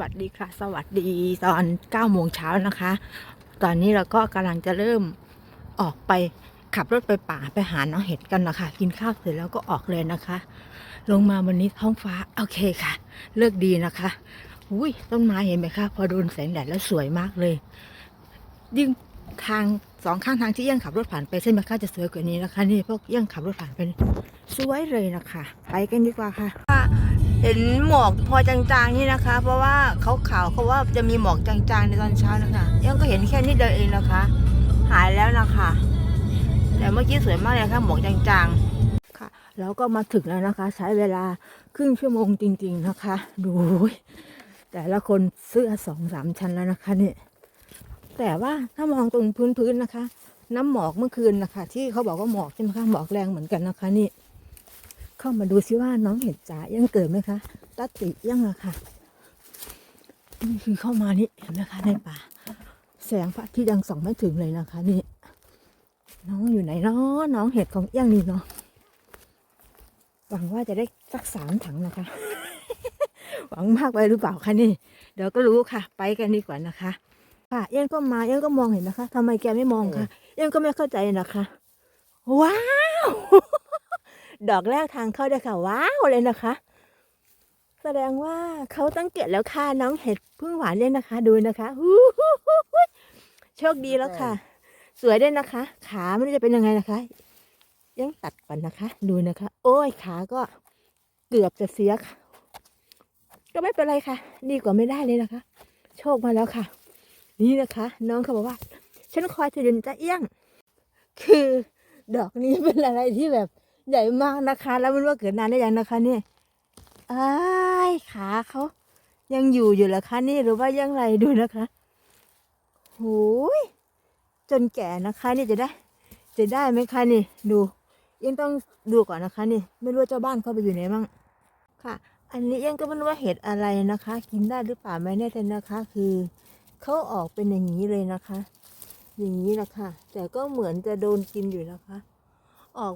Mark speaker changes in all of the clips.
Speaker 1: วัสดีค่ะ สวัสดีตอน9โมงเช้านะคะ ตอนนี้เราก็กำลังจะเริ่มออกไปขับรถไปป่าไปหาน้องเห็ดกันนะคะกินข้าวเสร็จแล้วก็ออกเลยนะคะ ลงมาวันนี้ท้องฟ้าโอเคค่ะ เลิกดีนะคะอุ้ยต้นไม้เห็นไหมคะ พอโดนแสงแดดแล้วสวยมากเลย ยิ่งทางสองข้างทางที่เอี้ยังขับรถผ่านไปเส้นมะค่าจะสวยกว่านี้นะคะ นี่พวกเอี้ยังขับรถผ่านไปสวยเลยนะคะ ไปกันดีกว่าค่ะ เห็นหมอกพอจางๆนี่นะคะ เพราะว่าเขาข่าวเขาว่าจะมีหมอกจางๆในตอนเช้านะคะยังก็เห็นแค่นี้เดียวเองนะคะ หายแล้วนะคะ แต่เมื่อกี้สวยมากเลยค่ะหมอกจางๆค่ะแล้วก็มาถึงแล้วนะคะ ใช้เวลาครึ่งชั่วโมงจริง ๆนะคะ ดูแต่ละคนเสื้อสองสามชั้นแล้วนะคะนี่แต่ว่าถ้ามองตรงพื้นๆนะคะ น้ำหมอกเมื่อคืนนะคะ ที่เขาบอกว่าหมอกใช่ไหมคะหมอกแรงเหมือนกันนะคะนี่ เข้ามาดูซิว่าน้องเห็ดจ๋ายังเกิดไหมคะตัดติยังอะค่ะ นี่คือเข้ามานี่เห็นไหมคะในป่า แสงพระที่ยังส่องไม่ถึงเลยนะคะ นี่ น้องอยู่ไหนเนาะน้องเห็ดของเอี้ยงนี่เนาะหวังว่าจะได้สักสามถังนะคะ หวังมากไปหรือเปล่าคะนี่ เดี๋ยวก็รู้ค่ะ ไปกันดีกว่านะคะ ค่ะ เอี้ยงก็มาเอี้ยงก็มองเห็นนะคะทำไมแกไม่มองคะเอี้ยงก็ไม่เข้าใจนะคะ ว้าว ดอกแรกทางเข้าได้ค่ะ ว้าวเลยนะคะ แสดงว่าเขาตั้งเกตแล้วค่ะน้องเห็ดพึ่งหวานเนี่ยนะคะ ดูนะคะฮู้ฮู้ฮู้ฮู้โชคดีแล้วค่ะ สวยด้วยนะคะ ขาไม่รู้จะเป็นยังไงนะคะ ยังตัดก่อนนะคะ ดูนะคะ โอ้ยขาก็เกือบจะเสียค่ะก็ไม่เป็นไรค่ะ ดีกว่าไม่ได้เลยนะคะ โชคมาแล้วค่ะ นี่นะคะ น้องเขาบอกว่า ฉันคอยเธออยู่นะจะเอี้ยง คือดอกนี้เป็นอะไรที่แบบ ใหญ่มากนะคะ แล้วไม่รู้ว่าเกิดนานได้ยังนะคะนี่ยอ้ขาเขายังอยู่อยู่หรอคะนี่หรือว่ายังไรดูนะคะโหยจนแก่นะคะนี่จะได้ จะได้ไหมคะนี่ ดูยังต้องดูก่อนนะคะ นี่ ไม่รู้ว่าเจ้าบ้านเขาไปอยู่ไหนบ้างค่ะ อันนี้ยังก็ไม่รู้ว่าเห็ดอะไรนะคะ กินได้หรือเปล่าไม่แน่ใจนะคะ คือเขาออกเป็นอย่างนี้เลยนะคะ อย่างนี้แหละค่ะ แต่ก็เหมือนจะโดนกินอยู่นะคะ ออก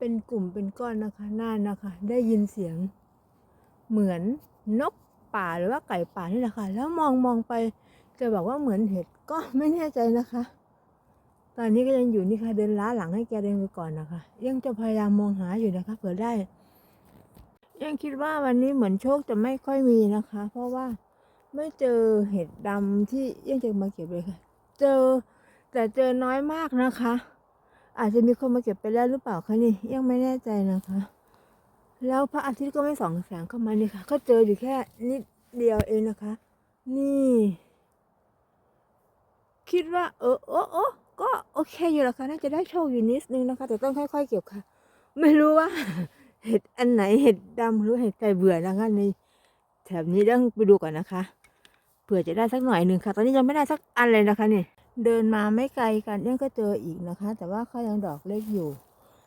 Speaker 1: เป็นกลุ่มเป็นก้อนนะคะหน้านะคะ ได้ยินเสียง เหมือนนกป่าหรือว่าไก่ป่านี่แหละค่ะ แล้วมองมองไปจะบอกว่าเหมือนเห็ดก็ไม่แน่ใจนะคะ ตอนนี้ก็ยังอยู่นี่ค่ะเดินล้าหลังให้แกเดินไปก่อนนะคะ ยังจะพยายามมองหาอยู่นะคะเผื่อได้ ยังคิดว่าวันนี้เหมือนโชคจะไม่ค่อยมีนะคะ เพราะว่าไม่เจอเห็ดดำที่ยังจะมาเก็บเลยค่ะ เจอแต่เจอน้อยมากนะคะ อาจจะมีคนมาเก็บไปแล้วหรือเปล่าคะนี่ยังไม่แน่ใจนะคะ แล้วพระอาทิตย์ก็ไม่ส่องแสงเข้ามานี่ค่ะ ก็เจออยู่แค่นิดเดียวเองนะคะ นี่ คิดว่า เออโอ้โอ้ก็โอเคอยู่แล้วค่ะน่าจะได้โชคอยู่นิดนึงนะคะ แต่ต้องค่อย ๆ เก็บค่ะ ไม่รู้ว่า เห็ดอันไหนเห็ดดำหรือเห็ดไก่เบื่อนะคะในแถบนี้ต้องไปดูก่อนนะคะเผื่อจะได้สักหน่อยหนึ่งค่ะ ตอนนี้ยังไม่ได้สักอันเลยนะคะนี่ เดินมาไม่ไกลกันยังก็เจออีกนะคะ แต่ว่าเขายังดอกเล็กอยู่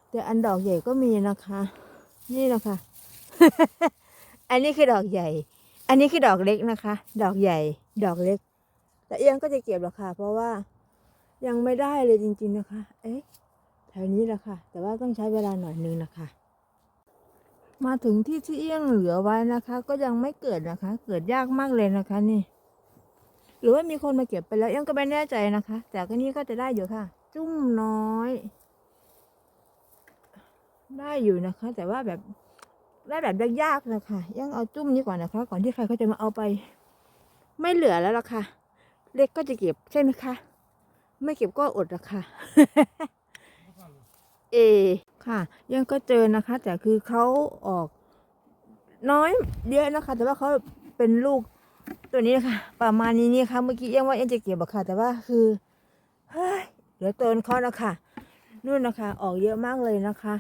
Speaker 1: แต่อันดอกใหญ่ก็มีนะคะ นี่นะคะ อันนี้คือดอกใหญ่ อันนี้คือดอกเล็กนะคะ ดอกใหญ่ ดอกเล็ก แต่เอียงก็จะเก็บหรอกค่ะ เพราะว่ายังไม่ได้เลยจริง ๆนะคะ เอ๊ะแถวนี้แหละค่ะ แต่ว่าต้องใช้เวลาหน่อยนึงนะคะ มาถึงที่ที่เอี้ยงเหลือไว้นะคะ ก็ยังไม่เกิดนะคะ เกิดยากมากเลยนะคะนี่ หรือว่ามีคนมาเก็บไปแล้วยังก็ไม่แน่ใจนะคะ แต่ก็นี้ก็จะได้อยู่ค่ะ จุ้มน้อย ได้อยู่นะคะ แต่ว่าแบบได้แบบยากๆนะคะยังเอาจุ้มนี้ก่อนนะคะ ก่อนที่ใครเขาจะมาเอาไป ไม่เหลือแล้วล่ะค่ะ เล็กก็จะเก็บใช่ไหมคะไม่เก็บก็อดละค่ะ เอ ค่ะ ยังก็เจอนะคะ แต่คือเขาออก น้อยเยอะนะคะ แต่ว่าเขาเป็นลูก ตัวนี้นะคะประมาณนี้นี่ค่ะเมื่อกี้ยังว่ายังจะเก็บอะค่ะแต่ว่าคือเฮ้ยเดี๋ยวต้นเขานะคะนู่นนะคะ ออกเยอะมากเลยนะคะ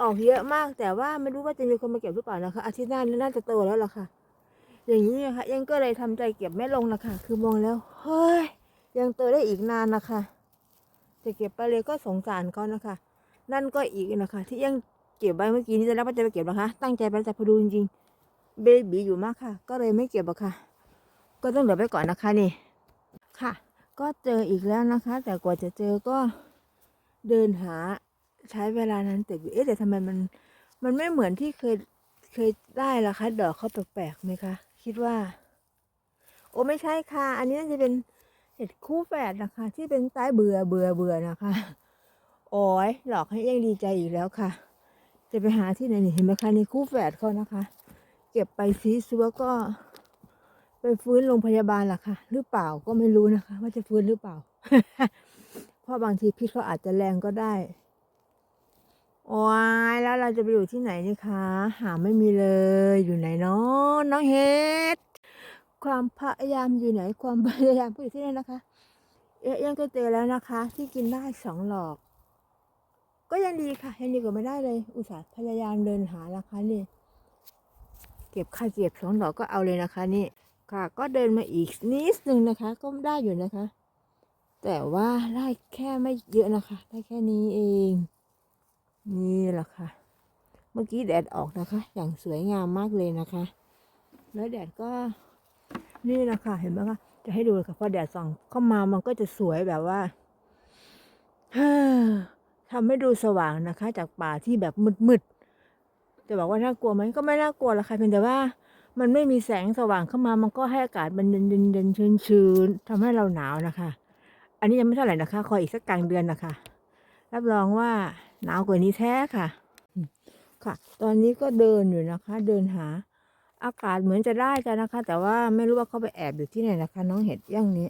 Speaker 1: ออกเยอะมากแต่ว่าไม่รู้ว่าจะมีคนมาเก็บหรือเปล่านะคะอาทิตย์หน้านี่น่าจะโตแล้วล่ะค่ะ อย่างนี้นะคะยังก็เลยทำใจเก็บไม่ลงนะคะ คือมองแล้วเฮ้ยยังโตได้อีกนานนะคะจะเก็บไปเลยก็สงสารเขานะคะ นั่นก็อีกนะคะ ที่ยังเก็บไว้เมื่อกี้นี้จะรับว่าจะไปเก็บนะคะ ตั้งใจไปแต่พอดูจริงๆเบบีอยู่มากค่ะ ก็เลยไม่เก็บอะค่ะ ก็ต้องเหลือไปก่อนนะคะนี่ ค่ะ ก็เจออีกแล้วนะคะ แต่กว่าจะเจอก็เดินหาใช้เวลานานแต่เอ๊ะแต่ทำไมมันมันไม่เหมือนที่เคยเคยได้ล่ะคะ ดอกเขาแปลกๆไหมคะ คิดว่า โอ้ไม่ใช่ค่ะ อันนี้น่าจะเป็นเห็ดคู่แฝดนะคะ ที่เป็นใต้เบื่อเบื่อเบื่อนะคะ โอ้ยหลอกให้เยังดีใจอีกแล้วค่ะ จะไปหาที่ไหนเห็นไหมคะนี่คู่แฝดเขานะคะ เก็บไปซีซัวก็ ฟื้นโรงพยาบาลล่ะค่ะหรือเปล่าก็ไม่รู้นะคะ ว่าจะฟื้นหรือเปล่า เพราะบางทีพิษเขาอาจจะแรงก็ได้โอ้ยแล้วเราจะไปอยู่ที่ไหนนี่คะ หาไม่มีเลยอยู่ไหนเนาะน้องเฮดความพยายามอยู่ไหน ความพยายามก็อยู่ที่นั่นนะคะ เอ๊ะยังก็เจอแล้วนะคะ ที่กินได้สองหลอก ก็ยังดีค่ะยังดีกว่าไม่ได้เลย อุตส่าห์พยายามเดินหานะคะนี่เก็บค่าเก็บสองดอกก็เอาเลยนะคะนี่ ค่ะ ก็เดินมาอีกนิดนึงนะคะ ก็ได้อยู่นะคะ แต่ว่าได้แค่ไม่เยอะนะคะ ได้แค่นี้เอง นี่แหละค่ะ เมื่อกี้แดดออกนะคะ อย่างสวยงามมากเลยนะคะ แล้วแดดก็ นี่นะคะเห็นไหมคะจะให้ดูค่ะพอแดดส่องเข้ามามันก็จะสวยแบบว่าทำให้ดูสว่างนะคะ จากป่าที่แบบมืดๆจะบอกว่าน่ากลัวไหมก็ไม่น่ากลัวหรอกค่ะเพียงแต่ว่า มันไม่มีแสงสว่างเข้ามา มันก็ให้อากาศมันเย็นเย็นเย็นชื้นชื้นๆทำให้เราหนาวนะคะ อันนี้ยังไม่เท่าไหร่นะคะ คอยอีกสักกลางเดือนนะคะ รับรองว่าหนาวกว่านี้แท้ค่ะ ค่ะ ตอนนี้ก็เดินอยู่นะคะ เดินหา อากาศเหมือนจะได้กันนะคะ แต่ว่าไม่รู้ว่าเขาไปแอบอยู่ที่ไหนนะคะ น้องเห็ดย่างนี้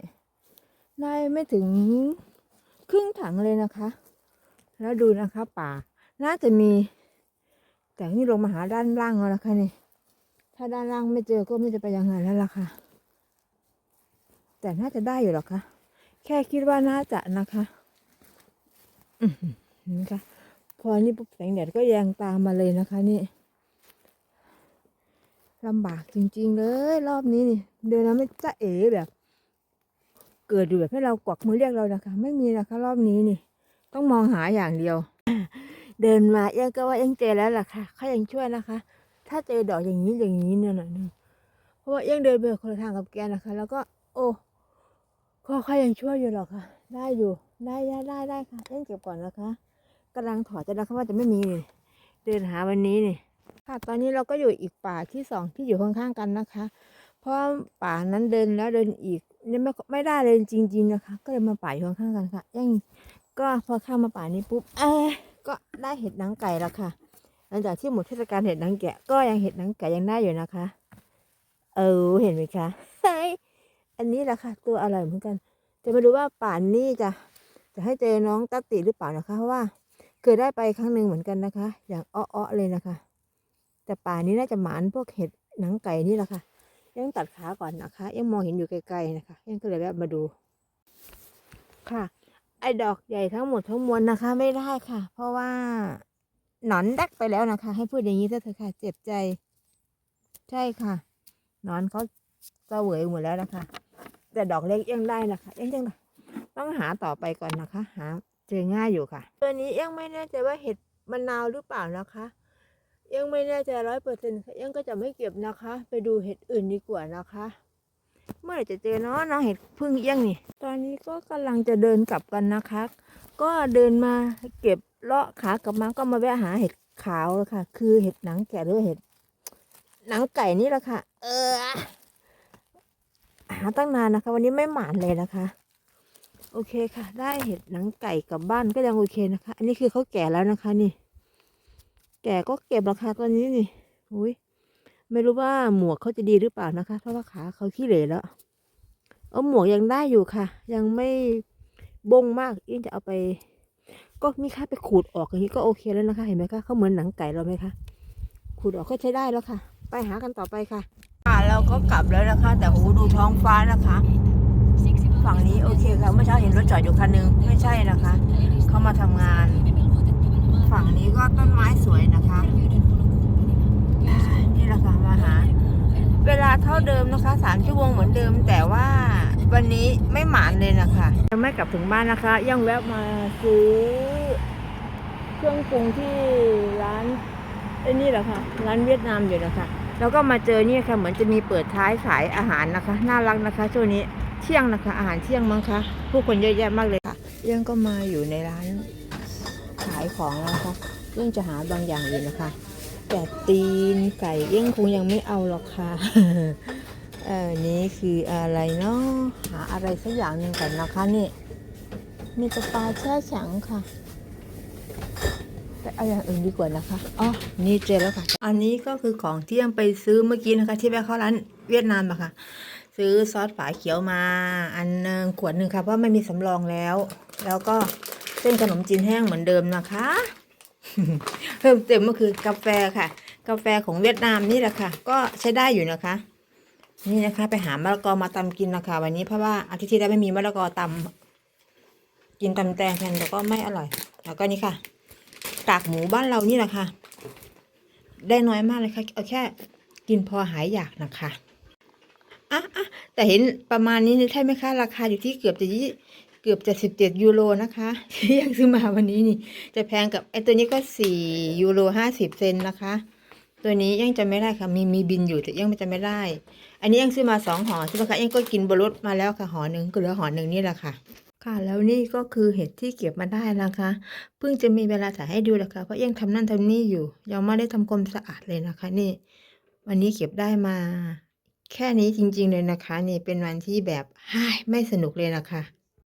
Speaker 1: ได้ไม่ถึงครึ่งถังเลยนะคะ แล้วดูนะคะ ป่า น่าจะมี แต่นี่ลงมาหาด้านล่างแล้วนะคะนี่ ถ้าด้านล่างไม่เจอก็ไม่จะไปยังไงแล้วล่ะค่ะ แต่น่าจะได้อยู่หรอกคะแค่คิดว่าน่าจะนะคะอือหือนี่ค่ะ พอนี่ปุ๊บแสงแดดก็แยงตามมาเลยนะคะนี่ลำบากจริง ๆ เลย รอบนี้นี่เดินแล้วไม่จะเอ๋แบบ เกิดอยู่แบบให้เรากวักมือเรียกเรานะคะ ไม่มีนะคะ รอบนี้นี่ ต้องมองหาอย่างเดียว เดินมาเยังก็ว่าเยังเจอแล้วล่ะค่ะเขายังช่วยนะคะ ถ้าเจอดอกอย่างนี้อย่างนี้เนี่ยนะเพราะว่าเยังเดินไปคนละทางกับแกนะคะ แล้วก็ โอ้ก็เขายังช่วยอยู่หรอกค่ะ ได้อยู่ ได้ได้ได้ได้ค่ะเยังเก็บก่อนนะคะกำลังถอดจะนะคะว่าจะไม่มีเดินหาวันนี้นี่ค่ะ ตอนนี้เราก็อยู่อีกป่าที่สองที่อยู่ข้างๆกันนะคะ เพราะป่านั้นเดินแล้วเดินอีกนี่ไม่ไม่ได้เลยจริง ๆนะคะ ก็เลยมาป่าอยู่ข้างๆกันค่ะยังก็พอเข้ามาป่านี้ปุ๊บเออก็ได้เห็ดหนังไก่แล้วค่ะ หลังจากที่หมดเทศกาลเห็ดหนังแกะ ก็ยังเห็ดหนังไก่ยังได้อยู่นะคะ เออเห็นไหมคะเฮ้ยอันนี้แหละค่ะ ตัวอร่อยเหมือนกัน จะมาดูว่าป่านนี้จะจะให้เจอน้องตัตติหรือเปล่านะคะเพราะว่าเคยได้ไปครั้งหนึ่งเหมือนกันนะคะ อย่างอ้อๆเลยนะคะ แต่ป่านนี้น่าจะหมานพวกเห็ดหนังไก่นี่แหละค่ะ ยังตัดขาก่อนนะคะ ยังมองเห็นอยู่ไกลๆนะคะ ยังก็เลยแวะมาดู ค่ะ ไอ้ดอกใหญ่ทั้งหมดทั้งมวลนะคะ ไม่ได้ค่ะ เพราะว่า หนอนดักไปแล้วนะคะ ให้พูดอย่างนี้เถอะค่ะ เจ็บใจ ใช่ค่ะหนอนเขาเสวยหมดแล้วนะคะ แต่ดอกเล็กยังได้นะคะยังยังต้องหาต่อไปก่อนนะคะ หาเจอง่ายอยู่ค่ะ ตัวนี้ยังไม่แน่ใจว่าเห็ดมะนาวหรือเปล่านะคะยังไม่แน่ใจร้อยเปอร์เซ็นต์ยังก็จะไม่เก็บนะคะ ไปดูเห็ดอื่นดีกว่านะคะ เมื่อไหร่จะเจอเนาะน้องเห็ดพึ่งเอี้ยงนี่ ตอนนี้ก็กำลังจะเดินกลับกันนะคะ ก็เดินมาเก็บ เลาะขากลับมาก็มาแวะหาเห็ดขาวเลยค่ะ คือเห็ดหนังแกะหรือเห็ด หนังไก่นี่แหละค่ะ เออ หาตั้งนานนะคะ วันนี้ไม่หมานเลยนะคะ โอเคค่ะ ได้เห็ดหนังไก่กลับบ้านก็ยังโอเคนะคะ อันนี้คือเขาแก่แล้วนะคะ นี่ แก่ก็เก็บราคาตอนนี้นี่อุ้ยไม่รู้ว่าหมวกเขาจะดีหรือเปล่านะคะ เพราะว่าขาเขาขี้เหร่แล้วเอาหมวกยังได้อยู่ค่ะ ยังไม่บงมากยิ่งจะเอาไป ก็มีค่าไปขูดออกอย่างนี้ก็โอเคแล้วนะคะ เห็นไหมคะเขาเหมือนหนังไก่เราไหมคะขูดออกก็ใช้ได้แล้วค่ะ ไปหากันต่อไปค่ะค่ะเราก็กลับแล้วนะคะ แต่โหดูท้องฟ้านะคะ ฝั่งนี้โอเคค่ะเมื่อเช้าเห็นรถจอดอยู่คันนึงไม่ใช่นะคะเขามาทำงาน ฝั่งนี้ก็ต้นไม้สวยนะคะนี่แหละค่ะมาหา เวลาเท่าเดิมนะคะสามชั่วโมงเหมือนเดิม แต่ว่าวันนี้ไม่หมานเลยนะคะ ยังไม่กลับถึงบ้านนะคะ ยังแวะมาซื้อเครื่องปรุงที่ร้านไอ้นี่แหละค่ะ ร้านเวียดนามอยู่นะคะ แล้วก็มาเจอเนี่ยค่ะ เหมือนจะมีเปิดท้ายขายอาหารนะคะ น่ารักนะคะ ช่วงนี้เที่ยงนะคะ อาหารเที่ยงมั้งคะผู้คนเยอะแยะมากเลยค่ะยังก็มาอยู่ในร้านขายของนะคะยังจะหาบางอย่างอยู่นะคะแต่ตีนไก่ยังคงยังไม่เอาหรอกค่ะ เออนี้คืออะไรเนาะหาอะไรสักอย่างหนึ่งก่อนนะคะนี่มีแต่ปลาแช่แข็งค่ะแต่เอาอย่างอื่นดีกว่านะคะอ๋อนี่เจอแล้วค่ะ อันนี้ก็คือของที่ยังไปซื้อเมื่อกี้นะคะ ที่ไปเข้าร้านเวียดนามอะค่ะ ซื้อซอสฝาเขียวมา อันหนึ่งขวดหนึ่งค่ะเพราะไม่มีสำรองแล้ว แล้วก็เส้นขนมจีนแห้งเหมือนเดิมนะคะ เพิ่มเติมก็คือกาแฟค่ะ กาแฟของเวียดนามนี่แหละค่ะ ก็ใช้ได้อยู่นะคะ นี่นะคะ ไปหามะละกอมาตำกินนะคะวันนี้เพราะว่าอาทิตย์ที่แล้วไม่มีมะละกอตำกินตำแตงแทนแต่ก็ไม่อร่อย แล้วก็นี่ค่ะกากหมูบ้านเรานี่แหละค่ะ ได้น้อยมากเลยค่ะเอาแค่ กินพอหายอยากนะคะอะอะแต่เห็นประมาณนี้ใช่ไหมคะราคาอยู่ที่เกือบจะยี่เกือบจะสิบเจ็ดยูโรนะคะที่ยังซื้อมาวันนี้นี่ จะแพงกับไอ้ตัวนี้ก็สี่ยูโรห้าสิบเซนนะคะ ตัวนี้ยังจะไม่ได้ค่ะ มีมีบินอยู่แต่ยังจะไม่ได้ อันนี้ยังซื้อมาสองห่อใช่ไหมคะยังก็กินบนรถมาแล้วค่ะห่อหนึ่งก็เหลือห่อหนึ่งนี่แหละค่ะ ค่ะแล้วนี่ก็คือเห็ดที่เก็บมาได้นะคะ เพิ่งจะมีเวลาถ่ายให้ดูแหละค่ะเพราะยังทำนั่นทำนี่อยู่ ยังไม่ได้ทำความสะอาดเลยนะคะ นี่ วันนี้เก็บได้มา แค่นี้จริง ๆเลยนะคะ นี่เป็นวันที่แบบไม่สนุกเลยนะคะ